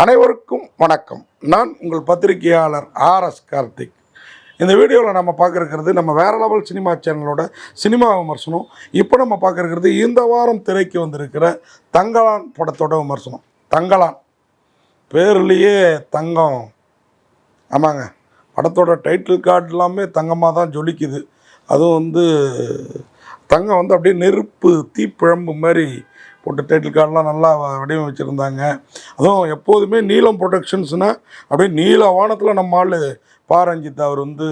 அனைவருக்கும் வணக்கம். நான் உங்கள் பத்திரிகையாளர் ஆர்எஸ் கார்த்திக். இந்த வீடியோவில் நம்ம பார்க்குறது நம்ம வேற லெவல் சினிமா சேனலோட சினிமா விமர்சனம். இப்போ நம்ம பார்க்குறது இந்த வாரம் திரைக்கு வந்திருக்கிற தங்கலான் படத்தோட விமர்சனம். தங்கலான் பேர்லேயே தங்கம். ஆமாங்க. படத்தோட டைட்டில் கார்டு எல்லாமே தங்கமாக தான் ஜொலிக்குது. அதுவும் வந்து தங்கம் வந்து அப்படியே நெருப்பு தீப்பிழம்பு மாதிரி போட்டு டைட்டில் கார்டெலாம் நல்லா வடிவமைச்சிருந்தாங்க. அதுவும் எப்போதுமே நீலம் ப்ரொடக்ஷன்ஸ்னால் அப்படியே நீல வானத்தில் நம்ம ஆள் பாரஞ்சித் அவர் வந்து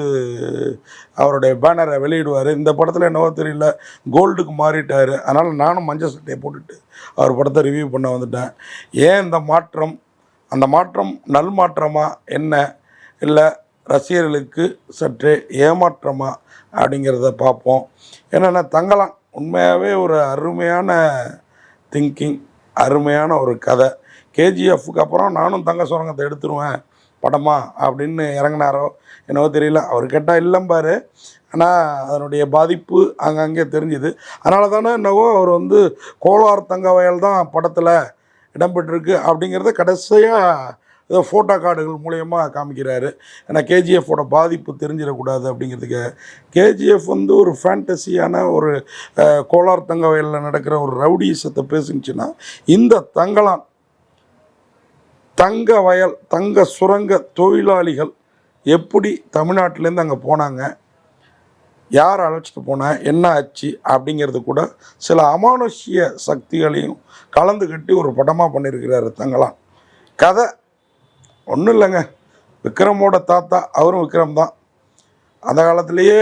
அவருடைய பேனரை வெளியிடுவார். இந்த படத்தில் என்னவோ தெரியல கோல்டுக்கு மாறிட்டார். அதனால் நானும் மஞ்சள் சட்டையை போட்டுட்டு அவர் படத்தை ரிவ்யூ பண்ண வந்துட்டேன். ஏன் இந்த மாற்றம்? அந்த மாற்றம் நல் மாற்றமா? என்ன? இல்லை ரசிகர்களுக்கு சற்று ஏமாற்றமா? அப்படிங்கிறத பார்ப்போம். என்னென்னா தங்கலாம் உண்மையாகவே ஒரு அருமையான திங்கிங் அருமையான ஒரு கதை. கேஜிஎஃப்க்கு அப்புறம் நானும் தங்க சுரங்கத்தை எடுத்துருவேன். படமா அப்படின்னு இறங்கினாரோ என்னவோ தெரியல. அவர் கேட்டால் இல்லைம்பாரு ஆனால் அதனுடைய பாதிப்பு அங்கங்கே தெரிஞ்சுது. அதனால தானே என்னவோ அவர் வந்து கோலார் தங்க வயல் தான் படத்தில் இடம்பெற்றிருக்கு. அப்படிங்கிறத கடைசியாக ஏதோ ஃபோட்டோ கார்டுகள் மூலயமா காமிக்கிறாரு. ஏன்னா கேஜிஎஃப்போட பாதிப்பு தெரிஞ்சிடக்கூடாது அப்படிங்கிறதுக்கு கேஜிஎஃப் வந்து ஒரு ஃபேண்டசியான ஒரு கோலார் தங்க வயலில் நடக்கிற ஒரு ரவுடிசத்தை பேசுனுச்சுன்னா இந்த தங்கலான் தங்க வயல் தங்க சுரங்க தொழிலாளிகள் எப்படி தமிழ்நாட்டிலேருந்து அங்கே போனாங்க யார் அழைச்சிட்டு போனேன் என்ன ஆச்சு அப்படிங்கிறது கூட சில அமானுஷ்ய சக்திகளையும் கலந்து கட்டி ஒரு படமாக பண்ணியிருக்கிறாரு தங்கலான் கதை ஒன்றும் இல்லைங்க. விக்ரமோட தாத்தா அவரும் விக்ரம் தான். அந்த காலத்திலேயே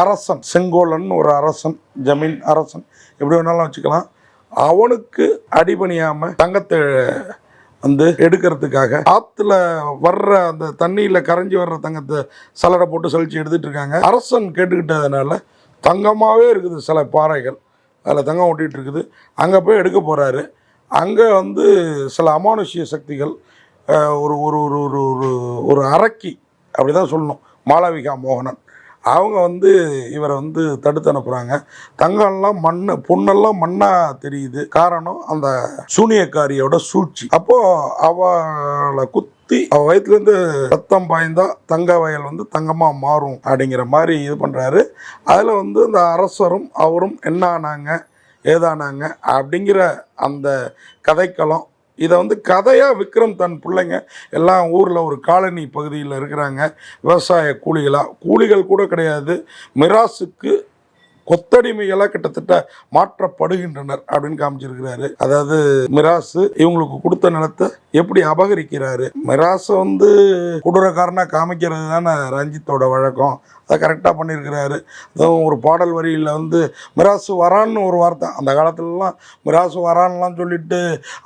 அரசன் செங்கோலன் ஒரு அரசன் ஜமீன் அரசன் எப்படி வேணாலும் வச்சுக்கலாம். அவனுக்கு அடிபணியாமல் தங்கத்தை வந்து எடுக்கிறதுக்காக ஆற்றுல வர்ற அந்த தண்ணியில் கரைஞ்சி வர்ற தங்கத்தை சலடை போட்டு சலிச்சு எடுத்துகிட்டு இருக்காங்க. அரசன் கேட்டுக்கிட்டதுனால தங்கமாகவே இருக்குது சில பாறைகள். அதில் தங்கம் ஒட்டிகிட்டு இருக்குது. அங்கே போய் எடுக்க போகிறாரு அங்கே வந்து சில அமானுஷ்ய சக்திகள் ஒரு ஒரு ஒரு ஒரு ஒரு ஒரு அரக்கி அப்படி தான் சொல்லணும். மாளவிகா மோகனன். அவங்க வந்து இவரை வந்து தடுத்து அனுப்புகிறாங்க தங்கம்லாம் மண் பொண்ணெல்லாம் மண்ணாக தெரியுது. காரணம் அந்த சூனியக்காரியோட சூழ்ச்சி. அப்போது அவளை குத்தி அவள் வயிற்றுலேருந்து ரத்தம் பாய்ந்தா தங்க வயல் வந்து தங்கமாக மாறும் அப்படிங்கிற மாதிரி இது பண்ணுறாரு அதில் வந்து இந்த அரசரும் அவரும் என்ன ஆனாங்க ஏதானாங்க அப்படிங்கிற அந்த கதைக்களம் இதை வந்து கதையாக விக்ரம் தன் பிள்ளைங்க எல்லாம் ஊரில் ஒரு காலனி பகுதியில் இருக்கிறாங்க. விவசாய கூலிகளாக கூலிகள் கூட கிடையாது. மிராசுக்கு கொத்தடிமைகளாக கிட்டத்தட்ட மாற்றப்படுகின்றனர் அப்படின்னு காமிச்சிருக்கிறாரு. அதாவது மிராசு இவங்களுக்கு கொடுத்த நிலத்தை எப்படி அபகரிக்கிறாரு? மிராசை வந்து குடுறக்காரனாக காமிக்கிறது தானே ரஞ்சித்தோட வழக்கம். அதை கரெக்டாக பண்ணியிருக்கிறாரு அதுவும் ஒரு பாடல் வரியில் வந்து மிராசு வரான்னு ஒரு வார்த்தை. அந்த காலத்துலலாம் மிராசு வரான்லாம் சொல்லிட்டு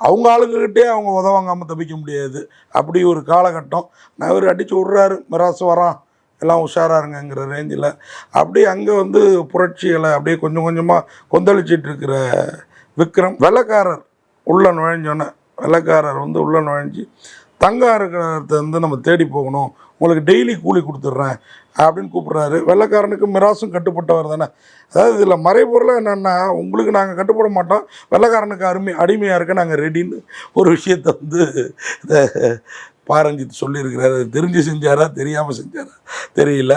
அவங்க ஆளுங்கக்கிட்டே அவங்க உதவாங்காமல் தப்பிக்க முடியாது. அப்படி ஒரு காலகட்டம். நான் இவர் அடித்து விட்றாரு. மிராசு வரான். எல்லாம் உஷாராக இருங்கங்கிற ரேஞ்சில் அப்படியே அங்கே வந்து புரட்சிகளை அப்படியே கொஞ்சம் கொஞ்சமாக கொந்தளிச்சிட்டு இருக்கிற விக்ரம். வெள்ளக்காரர் உள்ள நுழைஞ்சோன்னே வெள்ளக்காரர் வந்து உள்ள நுழைஞ்சு தங்கம் இருக்கிறத வந்து நம்ம தேடி போகணும் உங்களுக்கு டெய்லி கூலி கொடுத்துட்றேன் அப்படின்னு கூப்பிட்றாரு. வெள்ளக்காரனுக்கு மிராசும் கட்டுப்பட்டவர் தானே. அதாவது இதில் மறைபொருளாக என்னென்னா உங்களுக்கு நாங்கள் கட்டுப்பட மாட்டோம் வெள்ளைக்காரனுக்கு அருமை அடிமையாக இருக்க நாங்கள் ரெடின்னு ஒரு விஷயத்தை வந்து பாரஞ்சித் சொல்லியிருக்கிறார். அது தெரிஞ்சு செஞ்சாரா தெரியாமல் செஞ்சாரா? தெரியல.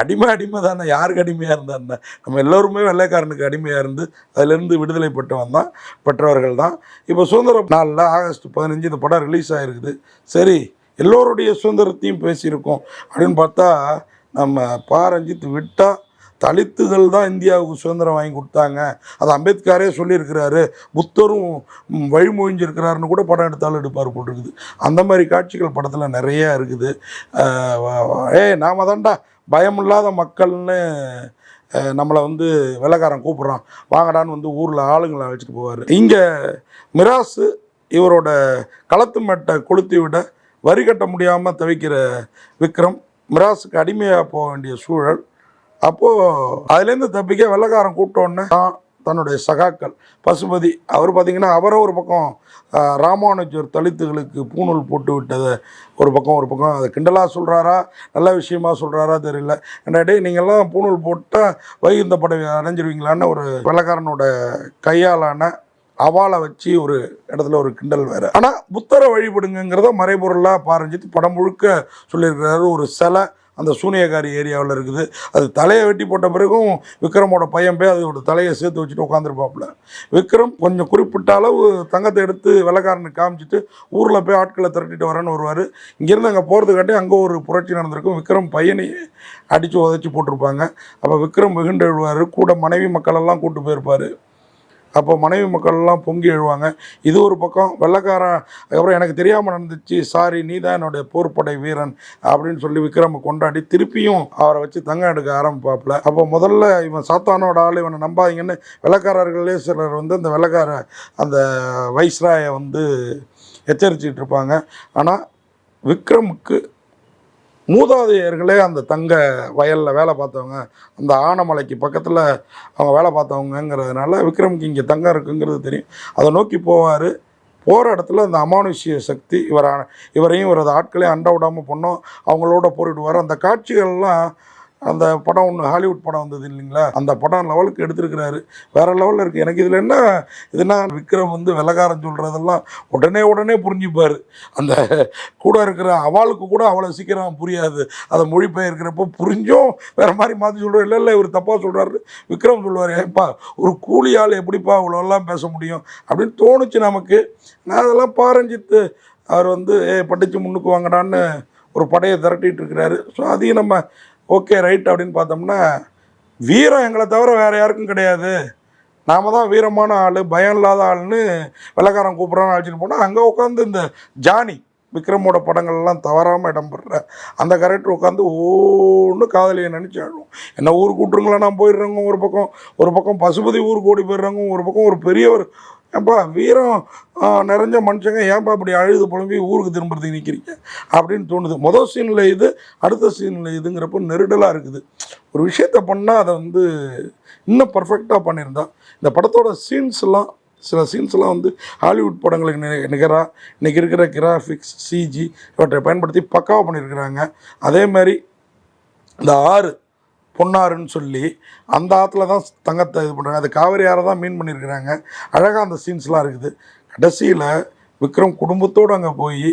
அடிமை அடிமை தானே. யாருக்கு அடிமையாக இருந்தாருன்னா நம்ம எல்லோருமே வெள்ளைக்காரனுக்கு அடிமையாக இருந்து அதிலிருந்து விடுதலை பெற்றவன் தான் பெற்றவர்கள் தான். இப்போ சுதந்திர நாளில் ஆகஸ்ட் பதினஞ்சு இந்த படம் ரிலீஸ் ஆகிருக்குது சரி எல்லோருடைய சுதந்திரத்தையும் பேசியிருக்கோம் அப்படின்னு பார்த்தா நம்ம பாரஞ்சித் விட்டால் தலித்துகள் தான் இந்தியாவுக்கு சுதந்திரம் வாங்கி கொடுத்தாங்க. அது அம்பேத்கரே சொல்லியிருக்கிறாரு. புத்தரும் வழிமொழிஞ்சிருக்கிறாருன்னு கூட படம் எடுத்தாலும் எடுப்பார் போட்டிருக்குது அந்த மாதிரி காட்சிகள் படத்தில் நிறைய இருக்குது. ஏய் நாம தான்டா பயமில்லாத மக்கள்னு நம்மளை வந்து வெள்ளைக்காரன் கூப்பிட்றான். வாங்கடான்னு வந்து ஊரில் ஆளுங்களை அழைச்சிட்டு போவார். இங்கே மிராசு இவரோட களத்து மேட்டை கொளுத்தி விட வரி கட்ட முடியாமல் தவிக்கிற விக்ரம் மிராசுக்கு அடிமையாக போக வேண்டிய சூழல் அப்போது அதுலேருந்து தப்பிக்க வெள்ளைக்காரன் கூப்பிட்டோன்னே தான் தன்னுடைய சகாக்கள். பசுபதி அவர் பார்த்தீங்கன்னா அவரை ஒரு பக்கம் ராமானுஜர் தலித்துகளுக்கு பூணூல் போட்டு விட்டதை ஒரு பக்கம் ஒரு பக்கம் அதை கிண்டலாக சொல்கிறாரா நல்ல விஷயமா சொல்கிறாரா தெரியல. என்னடே நீங்கள்லாம் பூணூல் போட்டால் வைகுந்த படவை அடைஞ்சிருவீங்களான்னு ஒரு வெள்ளைக்காரனோட கையாலான அவாளை வச்சு ஒரு இடத்துல ஒரு கிண்டல் வேறு. ஆனால் புத்தரை வழிபடுங்கிறத மறைபொருளாக பாரஞ்சித்து படம் முழுக்க சொல்லியிருக்கிறாரு. ஒரு சிலை அந்த சூனியக்காரி ஏரியாவில் இருக்குது. அது தலையை வெட்டி போட்ட பிறகும் விக்ரமோட பையன் போய் அதோட தலையை சேர்த்து வச்சுட்டு உட்காந்துருப்பாப்புல விக்ரம் கொஞ்சம் குறிப்பிட்ட அளவு தங்கத்தை எடுத்து வெள்ளக்காரனுக்கு காமிச்சிட்டு ஊரில் போய் ஆட்களை திரட்டிட்டு வரேன்னு வருவார். இங்கேருந்து அங்கே போகிறதுக்காட்டி அங்கே ஒரு புரட்சி நடந்திருக்கும். விக்ரம் பையனையே அடித்து உதச்சி போட்டிருப்பாங்க. அப்போ விக்ரம் வெகுண்டு எழுவார். கூட மனைவி மக்களெல்லாம் கூட்டு போயிருப்பார். அப்போ மனைவி மக்கள்லாம் பொங்கி எழுவாங்க. இது ஒரு பக்கம் வெள்ளைக்காரன் அதுக்கப்புறம் எனக்கு தெரியாமல் நடந்துச்சு சாரி நீ தான் என்னுடைய போர்ப்படை வீரன் அப்படின்னு சொல்லி விக்ரம கொண்டாடி திருப்பியும் அவரை வச்சு தங்கம் எடுக்க ஆரம்பிப்பாப்புல. அப்போ முதல்ல இவன் சாத்தானோட ஆள் இவனை நம்பாதீங்கன்னு வெள்ளக்காரர்களே சிலர் வந்து அந்த வெள்ளக்கார அந்த வைஸ்ராயை வந்து எச்சரிச்சிட்டு இருப்பாங்க. ஆனால் விக்ரமுக்கு மூதாதையர்களே அந்த தங்க வயலில் வேலை பார்த்தவங்க அந்த ஆனமலைக்கு பக்கத்தில் அவங்க வேலை பார்த்தவங்கங்கிறதுனால விக்ரமுக்கு இங்கே தங்கம் இருக்குங்கிறது தெரியும். அதை நோக்கி போவார். போகிற இடத்துல அந்த அமானுஷ்ய சக்தி இவரான இவரையும் இவரது ஆட்களையும் அண்ட விடாமல் பண்ணோம் அவங்களோட போரிடுவார். அந்த காட்சிகள்லாம் அந்த படம் ஒன்று ஹாலிவுட் படம் வந்தது இல்லைங்களா? அந்த படம் லெவலுக்கு எடுத்திருக்கிறாரு. வேற லெவலில் இருக்குது எனக்கு இதில் என்ன இதுனா விக்ரம் வந்து வெள்ளக்காரன் சொல்கிறதெல்லாம் உடனே உடனே புரிஞ்சுப்பார். அந்த கூட இருக்கிற அவளுக்கு கூட அவ்வளோ சீக்கிரம் புரியாது. அதை மொழிபெயர்க்கிறப்போ புரிஞ்சும் வேறு மாதிரி மாற்றி சொல்கிறோம் இல்லை இல்லை இவர் தப்பாக சொல்கிறாரு விக்ரம் சொல்லுவார் ஏப்பா ஒரு கூலி ஆள் எப்படிப்பா அவ்வளோலாம் பேச முடியும்? அப்படின்னு தோணுச்சு நமக்கு. நான் அதெல்லாம் பாரஞ்சித்து அவர் வந்து ஏ படித்து முன்னுக்கு வாங்கடான்னு ஒரு படையை திரட்டிட்டு இருக்கிறாரு. ஸோ அதையும் நம்ம ஓகே ரைட் அப்படின்னு பார்த்தோம்னா வீரம் எங்களை தவிர வேறு யாருக்கும் கிடையாது. நாம தான் வீரமான ஆள் பயம் இல்லாத ஆள்னு வெள்ளக்காரன் கூப்பிட்றான்னு அழைச்சிட்டு போனால் அங்கே உட்காந்து இந்த ஜானி விக்ரமோட படங்கள்லாம் தவறாமல் இடம்பெற அந்த கேரக்டர் உட்காந்து ஒன்று காதலியை நினச்சி ஆடும் என்ன ஊர் கூட்டுருங்களா நான் போயிடுறேங்க ஒரு பக்கம். ஒரு பக்கம் பசுபதி ஊருக்கு ஓடி போயிடுறாங்க ஒரு பக்கம் ஒரு பெரியவர் ஏன்ப்பா வீரம் நிறைஞ்ச மனுஷங்க ஏன்பா இப்படி அழுது புலம்பி ஊருக்கு திரும்புறதுக்கு நிற்கிறீங்க அப்படின்னு தோணுது. மொதல் சீனில் இது அடுத்த சீனில் இதுங்கிறப்போ நெருடலாக இருக்குது. ஒரு விஷயத்த பண்ணால் அதை வந்து இன்னும் பர்ஃபெக்டாக பண்ணியிருந்தா. இந்த படத்தோட சீன்ஸ்லாம் சில சீன்ஸ்லாம் வந்து ஹாலிவுட் படங்களுக்கு நிகராக இன்றைக்கி இருக்கிற கிராஃபிக்ஸ் சிஜி இவற்றை பயன்படுத்தி பக்காவாக பண்ணியிருக்கிறாங்க. அதே மாதிரி இந்த ஆறு பொன்னாருன்னு சொல்லி அந்த ஆற்றுல தான் தங்கத்தை இது பண்ணுறாங்க அது காவிரி ஆறை தான் மீன் பண்ணியிருக்கிறாங்க அழகாக அந்த சீன்ஸ்லாம் இருக்குது. கடைசியில் விக்ரம் குடும்பத்தோடு அங்கே போய்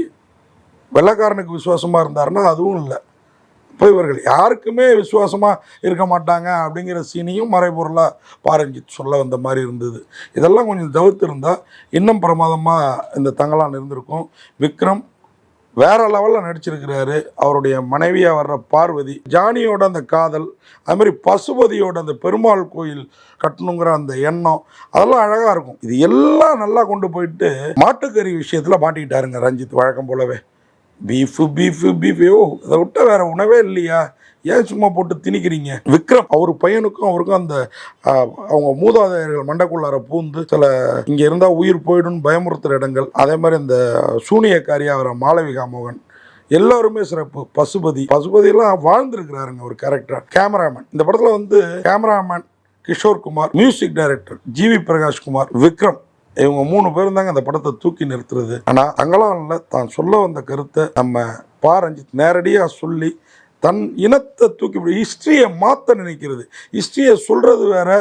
வெள்ளைக்காரனுக்கு விசுவாசமாக இருந்தாருன்னா அதுவும் இல்லை. இப்போ இவர்கள் யாருக்குமே விசுவாசமாக இருக்க மாட்டாங்க அப்படிங்கிற சீனையும் மறைபொருளாக பாரஞ்சித் சொல்ல வந்த மாதிரி இருந்தது. இதெல்லாம் கொஞ்சம் தவிர்த்து இருந்தால் இன்னும் பிரமாதமாக இந்த தங்கலான் இருந்திருக்கும். விக்ரம் வேற லெவலில் நடிச்சிருக்கிறாரு. அவருடைய மனைவியாக வர்ற பார்வதி ஜானியோட அந்த காதல் அது மாதிரி பசுபதியோட அந்த பெருமாள் கோயில் கட்டணுங்கிற அந்த எண்ணம் அதெல்லாம் அழகாக இருக்கும். இது எல்லாம் நல்லா கொண்டு போயிட்டு மாட்டுக்கறி விஷயத்தில் மாட்டிக்கிட்டாருங்க ரஞ்சித் வழக்கம் போலவே. Beef beef beef. ஓ அதை விட்ட வேற உணவே இல்லையா? ஏன் சும்மா போட்டு திணிக்கிறீங்க? விக்ரம் அவர் பையனுக்கும் அவருக்கும் அந்த அவங்க மூதாதையர்கள் மண்டக்குள்ளார பூந்து சில இங்கே இருந்தால் உயிர் போயிடும்னு பயமுறுத்துகிற இடங்கள். அதே மாதிரி இந்த சூனியக்காரி வர மாளவிகா மோகன். எல்லாருமே சிறப்பு. பசுபதி. பசுபதியெல்லாம் வாழ்ந்துருக்கிறாருங்க ஒரு கேரக்டர் கேமராமேன் இந்த படத்தில் வந்து cameraman Kishore Kumar music director GV Prakash Kumar. Vikram இவங்க மூணு பேரும் தாங்க அந்த படத்தை தூக்கி நிறுத்துறது. ஆனால் தங்களான்ல தான் சொல்ல வந்த கருத்தை நம்ம பா ரஞ்சித் நேரடியாக சொல்லி தன் இனத்தை தூக்கி ஹிஸ்ட்ரியை மாற்ற நினைக்கிறது. ஹிஸ்ட்ரியை சொல்கிறது வேற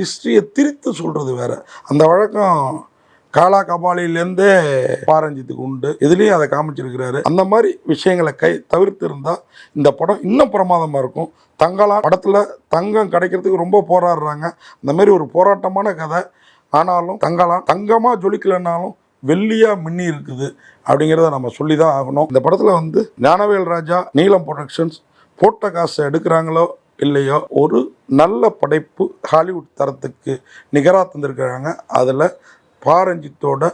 ஹிஸ்ட்ரியை திரித்து சொல்கிறது வேற. அந்த வழக்கம் காலா கபாலிலேருந்தே பாரஞ்சித்துக்கு உண்டு. இதுலேயும் அதை காமிச்சிருக்கிறாரு. அந்த மாதிரி விஷயங்களை கை தவிர்த்து இருந்தால் இந்த படம் இன்னும் பிரமாதமாக இருக்கும். தங்கலாம் படத்தில் தங்கம் கிடைக்கிறதுக்கு ரொம்ப போராடுறாங்க. அந்த மாதிரி ஒரு போராட்டமான கதை ஆனாலும் தங்கலாம் தங்கமாக ஜொலிக்கலைன்னாலும் வெள்ளியாக மின்னி இருக்குது அப்படிங்கிறத நம்ம சொல்லி தான் ஆகணும். இந்த படத்தில் வந்து ஞானவேல் ராஜா நீலம் ப்ரொடக்ஷன்ஸ் போட்ட காசை எடுக்கிறாங்களோ இல்லையோ ஒரு நல்ல படைப்பு ஹாலிவுட் தரத்துக்கு நிகராக தந்திருக்கிறாங்க. அதில் பாரஞ்சித்தோட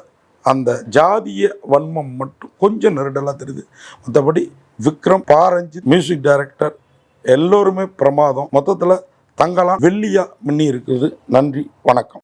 அந்த ஜாதிய வன்மம் மட்டும் கொஞ்சம் நெருடலாக தெரியுது. மற்றபடி விக்ரம் பாரஞ்சித் மியூசிக் டைரக்டர் எல்லோருமே பிரமாதம். மொத்தத்தில் தங்கலாம் வெள்ளியாக மின்னி இருக்குது. நன்றி வணக்கம்.